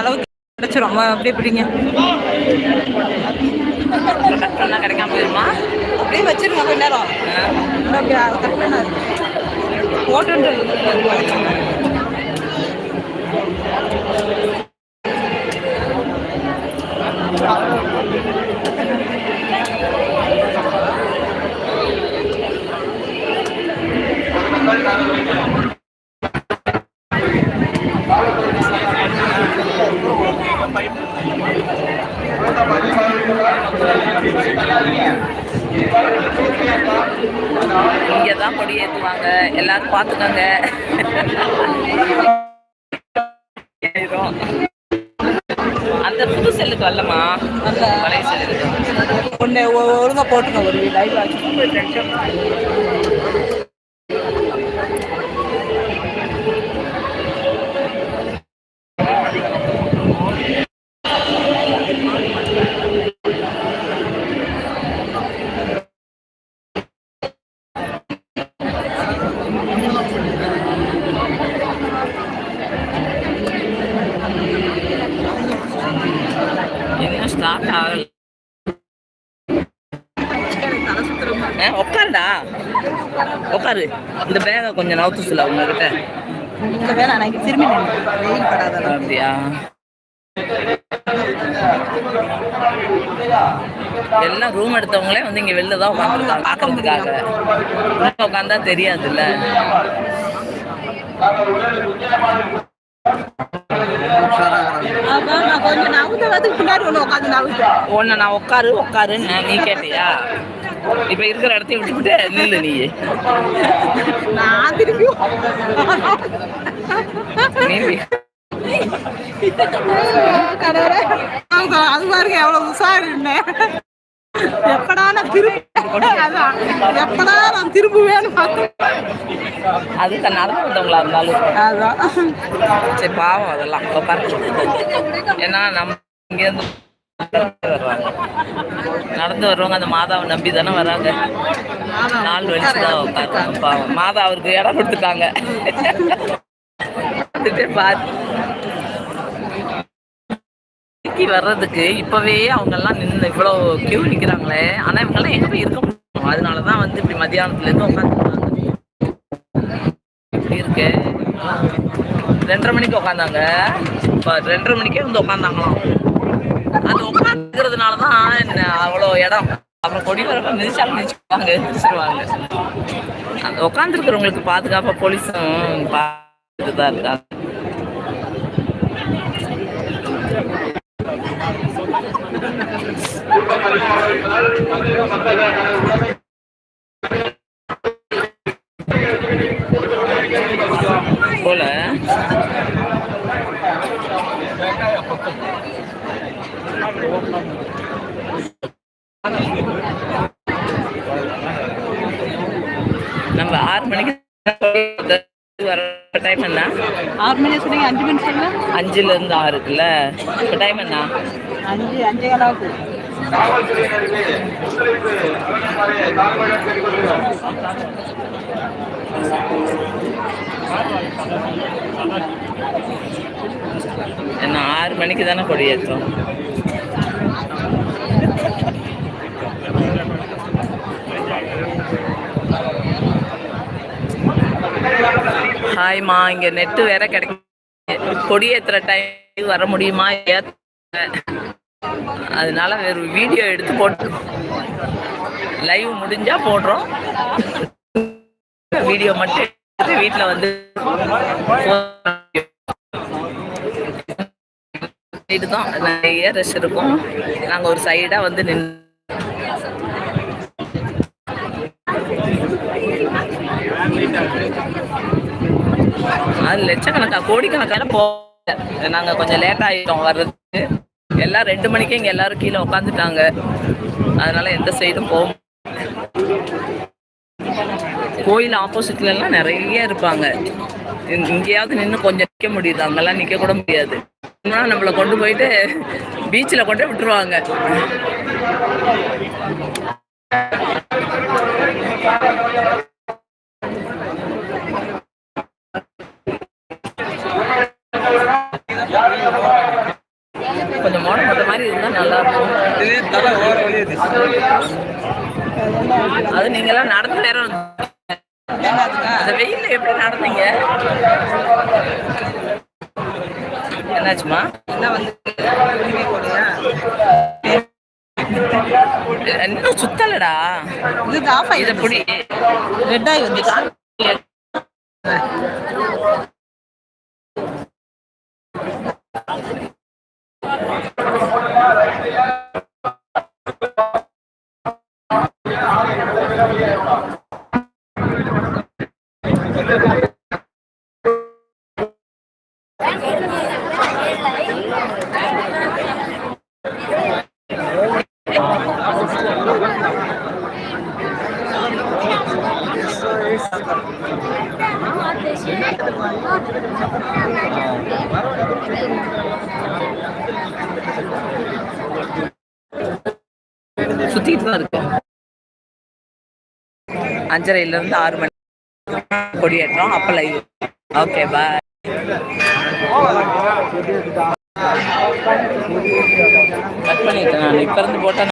அளவுக்கு கிடைச்சிரும். அப்படியே பிடிங்க. கிடைக்காம போயிருமா? அப்படியே வச்சிருங்க கொஞ்ச நேரம். அப்படியே இங்கே தான் கொடி ஏற்றுவாங்க எல்லாரும் பார்த்துக்கோங்க. அந்த புது செல்லுக்கு வரலமா பழைய செல்லுக்கு. ஒன்று ஒழுங்கா போட்டுங்க ஒரு லைவ் ஆச்சு உட்காரு. இந்த பேகை கொஞ்சம் நவுத்து சொல்ல உங்ககிட்ட இந்த வேலை நான் திரும்பி வெயில் படாத. அப்படியா? எல்லாம் ரூம் எடுத்தவங்களே வந்து இங்க வெளில தான் உட்காந்துருக்காங்க பாக்குறதுக்காக உள்ள உட்காந்தா தெரியாதுல்ல. உன்னை நான் உட்காரு உட்காரு நீ கேட்டியா? இப்ப இருக்கிற இடத்தையும் விட்டுக்கிட்டு நில்லு நீ அது பாருங்க எவ்வளவு உஷார் இருந்தேன் எப்படா நான் திரும்ப அதான் எப்படா நான் திரும்புவேன்னு அது நடந்து வந்தவங்களா இருந்தாலும். அதான். சரி பாவம் அதெல்லாம். ஏன்னா நம்ம இங்கேருந்து வருவாங்க நடந்து வர்றவங்க அந்த மாதாவை நம்பி தானே வராங்க. நாள் வலிச்சு தான் உட்காருவாங்க. பாவம். மாதா அவருக்கு இடம் கொடுத்துட்டாங்க. பார்த்து வர்றதுக்கு இப்பவே அவங்க எல்லாம் நின்று இவ்வளோ கியூ நிக்கிறாங்களே. ஆனா இவங்க எல்லாம் எங்க போய் இருக்க முடியும்? அதனாலதான் வந்து இப்படி மத்தியானத்துல இருந்து உட்காந்துருக்காங்க. இப்படி இருக்கு. ரெண்டரை மணிக்கு உட்காந்தாங்க. இப்போ ரெண்டரை மணிக்கே வந்து உட்காந்தாங்களாம். அது உட்காந்துக்கிறதுனால தான் என்ன அவ்வளோ இடம். அப்புறம் கொடி வரப்ப மிதிச்சாலும் மிதிச்சுக்குவாங்க மிதிச்சிருவாங்க அந்த உட்காந்துருக்கிறவங்களுக்கு பாதுகாப்பாக போலீஸும் பார்த்துட்டு தான் இருக்காங்க. போல. நம்ம ஆறு மணிக்கு வர டைம் என்ன? ஆறு மணி சொன்னீங்க அஞ்சு மணி சொன்னா அஞ்சுல இருந்து ஆறு இருக்குல்ல இப்போ டைம் என்ன? அஞ்சு அஞ்சே காலாவுக்கு. என்ன ஆறு மணிக்கு தானே கொடியேற்றம் ஹாய்மா இங்க நெட்டு வேற கிடைக்கும் கொடியேத்துற டைம் வர முடியுமா? அதனால வேற வீடியோ எடுத்து போட்டு லைவ் முடிஞ்சா போடுறோம். வீடியோ மட்டும் எடுத்து வீட்டில் வந்து இதுதான் நிறைய ரஷ் இருக்கும். நாங்கள் ஒரு சைடாக வந்து நின்று லட்சக்கணக்கா கோடிக்கணக்கான போ நாங்கள் கொஞ்சம் லேட் ஆகிட்டோம் வர்றதுக்கு. எல்லாம் ரெண்டு மணிக்கே இங்கே எல்லாரும் கீழே உட்காந்துட்டாங்க அதனால எந்த சைடும் போக கோயில் ஆப்போசிட்ல எல்லாம் நிறைய இருப்பாங்க. இங்கேயாவது நின்று கொஞ்சம் நிற்க முடியுது. அங்கெல்லாம் நிற்க கூட முடியாது. இன்னும் நம்மளை கொண்டு போயிட்டு பீச்சில் கொண்டு விட்டுருவாங்க. மாதிரி இருந்தா நல்லா இருக்கும். இதுவே தலை ஓர வழியுது அது நீங்க எல்லாம் நடந்து வந்து- அந்த வெயில்ல எப்படி நடந்தீங்க? என்னாச்சுமா? இன்னும் சுத்தலடா? இது ஆஃப் இத புடி ரெட் ஆகி வந்துச்சு. சுத்திட்டு தான் இருக்கு அஞ்சரைல இருந்து ஆறு மணி. கொடியேற்றம் அப்ப லைவ் ஓகே பாய் கட் பண்ணிட்டேன் நான். இப்ப இருந்து போட்டா